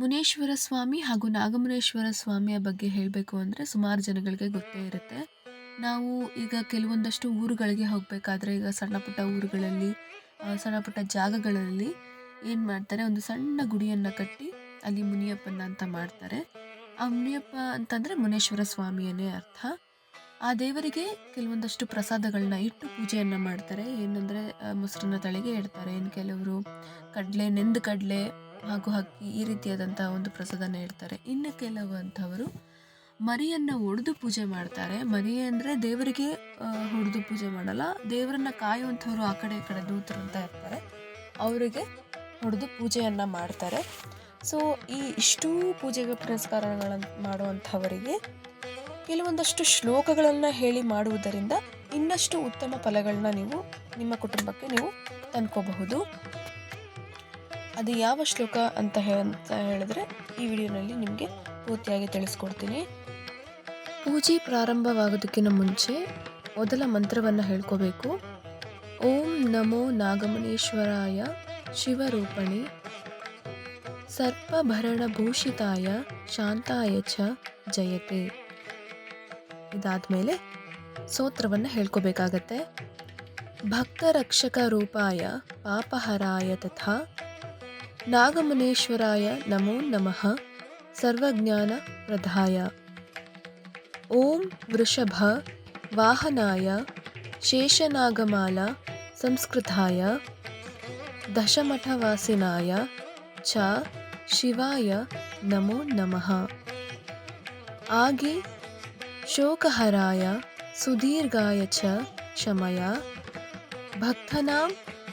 ಮುನೇಶ್ವರ ಸ್ವಾಮಿ ಹಾಗೂ ನಾಗಮುನೇಶ್ವರ ಸ್ವಾಮಿಯ ಬಗ್ಗೆ ಹೇಳಬೇಕು ಅಂದರೆ ಸುಮಾರು ಜನಗಳಿಗೆ ಗೊತ್ತೇ ಇರುತ್ತೆ. ನಾವು ಈಗ ಕೆಲವೊಂದಷ್ಟು ಊರುಗಳಿಗೆ ಹೋಗಬೇಕಾದ್ರೆ ಈಗ ಸಣ್ಣ ಪುಟ್ಟ ಊರುಗಳಲ್ಲಿ ಸಣ್ಣ ಪುಟ್ಟ ಜಾಗಗಳಲ್ಲಿ ಏನು ಮಾಡ್ತಾರೆ, ಒಂದು ಸಣ್ಣ ಗುಡಿಯನ್ನು ಕಟ್ಟಿ ಅಲ್ಲಿ ಮುನಿಯಪ್ಪನ ಅಂತ ಮಾಡ್ತಾರೆ. ಆ ಮುನಿಯಪ್ಪ ಅಂತಂದರೆ ಮುನೇಶ್ವರ ಸ್ವಾಮಿಯೇ ಅರ್ಥ. ಆ ದೇವರಿಗೆ ಕೆಲವೊಂದಷ್ಟು ಪ್ರಸಾದಗಳನ್ನ ಇಟ್ಟು ಪೂಜೆಯನ್ನು ಮಾಡ್ತಾರೆ. ಏನಂದರೆ ಮೊಸರನ್ನ ತಳಿಗೆ ಇಡ್ತಾರೆ ಏನು ಕೆಲವರು ಕಡಲೆ, ನೆಂದು ಕಡಲೆ ಹಾಗೂ ಹಕ್ಕಿ ಈ ರೀತಿಯಾದಂತಹ ಒಂದು ಪ್ರಸಾದನ ಇಡ್ತಾರೆ. ಇನ್ನು ಕೆಲವಂಥವರು ಮರಿಯನ್ನು ಒಡೆದು ಪೂಜೆ ಮಾಡ್ತಾರೆ. ಮರಿ ಅಂದರೆ ದೇವರಿಗೆ ಹೊಡೆದು ಪೂಜೆ ಮಾಡಲ್ಲ. ದೇವರನ್ನ ಕಾಯುವಂಥವ್ರು ಆ ಕಡೆ ಈ ಕಡೆ ದೂತರು ಅಂತ ಇರ್ತಾರೆ. ಅವರಿಗೆ ಹೊಡೆದು ಪೂಜೆಯನ್ನು ಮಾಡ್ತಾರೆ. ಸೊ ಈ ಇಷ್ಟೂ ಪೂಜೆಗೆ ಪುರಸ್ಕಾರಗಳನ್ನು ಮಾಡುವಂಥವರಿಗೆ ಕೆಲವೊಂದಷ್ಟು ಶ್ಲೋಕಗಳನ್ನು ಹೇಳಿ ಮಾಡುವುದರಿಂದ ಇನ್ನಷ್ಟು ಉತ್ತಮ ಫಲಗಳನ್ನ ನೀವು ನಿಮ್ಮ ಕುಟುಂಬಕ್ಕೆ ನೀವು ತಂದ್ಕೋಬಹುದು. ಅದು ಯಾವ ಶ್ಲೋಕ ಅಂತ ಅಂತ ಹೇಳಿದ್ರೆ ಈ ವಿಡಿಯೋನಲ್ಲಿ ನಿಮಗೆ ಪೂರ್ತಿಯಾಗಿ ತಿಳಿಸ್ಕೊಡ್ತೀನಿ. ಪೂಜೆ ಪ್ರಾರಂಭವಾಗೋದಕ್ಕಿಂತ ಮುಂಚೆ ಮೊದಲ ಮಂತ್ರವನ್ನು ಹೇಳ್ಕೋಬೇಕು. ಓಂ ನಮೋ ನಾಗಮನೇಶ್ವರಾಯ ಶಿವರೂಪಣಿ. ಸರ್ಪಭರಣಭೂಷಿತಾಯ ಶಾಂತಾಯ ಚ ಜಯತೆ. ಇದಾದಮೇಲೆ ಸ್ತೋತ್ರವನ್ನು ಹೇಳ್ಕೋಬೇಕಾಗತ್ತೆ. ಭಕ್ತರಕ್ಷಕ ರೂಪಾಯ ಪಾಪಹರಾಯ ತಥಾ नागमुनेश्वराय नमो नमः। सर्वज्ञानप्रधाय ॐ वृषभ वाहनाय शेषनागमाला संस्कृताय दशमठवासिनाय च शिवाय नमो नमः। आगे शोकहराय सुदीर्घाय च क्षमया भक्तनां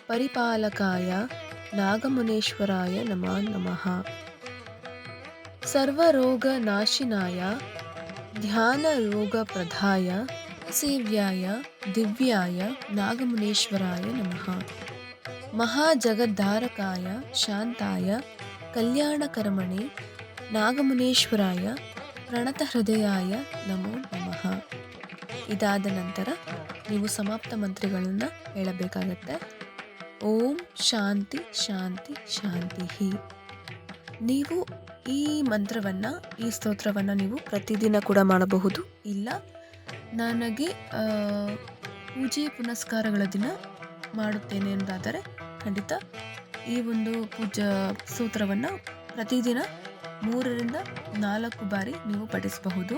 परिपालकाय ನಾಗಮುನೇಶ್ವರಾಯ ನಮ ನಮಃ. ಸರ್ವರೋಗ ನಾಶಿನಾಯ ಧ್ಯಾನ ರೋಗ ಪ್ರಧಾಯ ಸೇವ್ಯಾಯ, ದಿವ್ಯಾಯ, ನಾಗಮುನೇಶ್ವರಾಯ ನಮಃ. ಮಹಾಜಗದ್ಧಾರಕಾಯ, ಶಾಂತಾಯ, ಕಲ್ಯಾಣಕರ್ಮಣೆ, ನಾಗಮುನೇಶ್ವರಾಯ ಪ್ರಣತ ಹೃದಯಾಯ ನಮೋ ನಮಃ. ಇದಾದ ನಂತರ ನೀವು ಸಮಾಪ್ತ ಮಂತ್ರಗಳನ್ನು ಹೇಳಬೇಕಾಗತ್ತೆ. ಓಂ ಶಾಂತಿ ಶಾಂತಿ ಶಾಂತಿ ನೀವು ಈ ಮಂತ್ರವನ್ನು, ಈ ಸ್ತೋತ್ರವನ್ನು ನೀವು ಪ್ರತಿದಿನ ಕೂಡ ಮಾಡಬಹುದು. ಇಲ್ಲ, ನನಗೆ ಪೂಜೆ ಪುನಸ್ಕಾರಗಳ ದಿನ ಮಾಡುತ್ತೇನೆ ಎಂದಾದರೆ ಖಂಡಿತ ಈ ಒಂದು ಪೂಜಾ ಸೂತ್ರವನ್ನು ಪ್ರತಿದಿನ ಮೂರರಿಂದ ನಾಲ್ಕು ಬಾರಿ ನೀವು ಪಠಿಸಬಹುದು.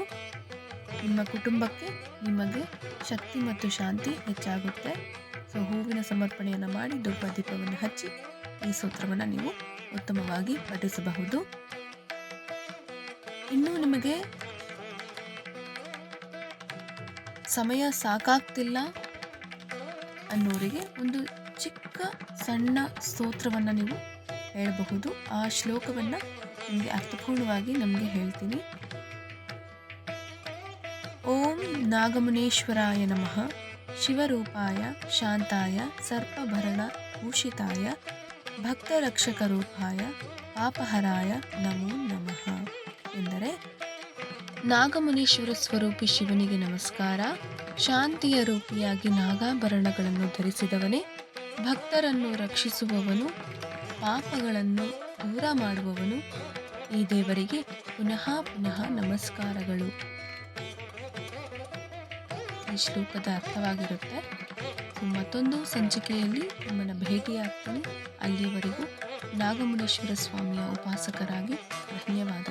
ನಿಮ್ಮ ಕುಟುಂಬಕ್ಕೆ ನಿಮಗೆ ಶಕ್ತಿ ಮತ್ತು ಶಾಂತಿ ಹೆಚ್ಚಾಗುತ್ತೆ. ಸೊ, ಹೂವಿನ ಸಮರ್ಪಣೆಯನ್ನು ಮಾಡಿ ಧೂಪ ದೀಪವನ್ನು ಹಚ್ಚಿ ಈ ಸೂತ್ರವನ್ನು ನೀವು ಉತ್ತಮವಾಗಿ ಪಠಿಸಬಹುದು. ಇನ್ನು ನಿಮಗೆ ಸಮಯ ಸಾಕಾಗ್ತಿಲ್ಲ ಅನ್ನೋರಿಗೆ ಒಂದು ಚಿಕ್ಕ, ಸಣ್ಣ ಸ್ತೋತ್ರವನ್ನು ನೀವು ಹೇಳಬಹುದು. ಆ ಶ್ಲೋಕವನ್ನು ನಿಮಗೆ ಅರ್ಥಪೂರ್ಣವಾಗಿ ನಮಗೆ ಹೇಳ್ತೀನಿ. ಓಂ ನಾಗಮುನೇಶ್ವರಾಯ ನಮಃ. ಶಿವರೂಪಾಯ, ಶಾಂತಾಯ, ಸರ್ಪಭರಣ, ಭೂಷಿತಾಯ, ಭಕ್ತರಕ್ಷಕರೂಪಾಯ, ಪಾಪಹರಾಯ, ನಮೋ ನಮಃ ಎಂದರೆ ನಾಗಮುನೀಶ್ವರ ಸ್ವರೂಪಿ ಶಿವನಿಗೆ ನಮಸ್ಕಾರ. ಶಾಂತಿಯ ರೂಪಿಯಾಗಿ ನಾಗಾಭರಣಗಳನ್ನು ಧರಿಸಿದವನೇ, ಭಕ್ತರನ್ನು ರಕ್ಷಿಸುವವನು, ಪಾಪಗಳನ್ನು ದೂರ ಮಾಡುವವನು, ಈ ದೇವರಿಗೆ ಪುನಃ ಪುನಃ ನಮಸ್ಕಾರಗಳು. ಶ್ಲೋಕದ ಅರ್ಥವಾಗಿರುತ್ತೆ. ಮತ್ತೊಂದು ಸಂಚಿಕೆಯಲ್ಲಿ ನಿಮ್ಮನ್ನು ಭೇಟಿಯಾಗ್ತೀನಿ. ಅಲ್ಲಿಯವರೆಗೂ ನಾಗಮುನೇಶ್ವರ ಸ್ವಾಮಿಯ ಉಪಾಸಕರಾಗಿ ಧನ್ಯವಾದ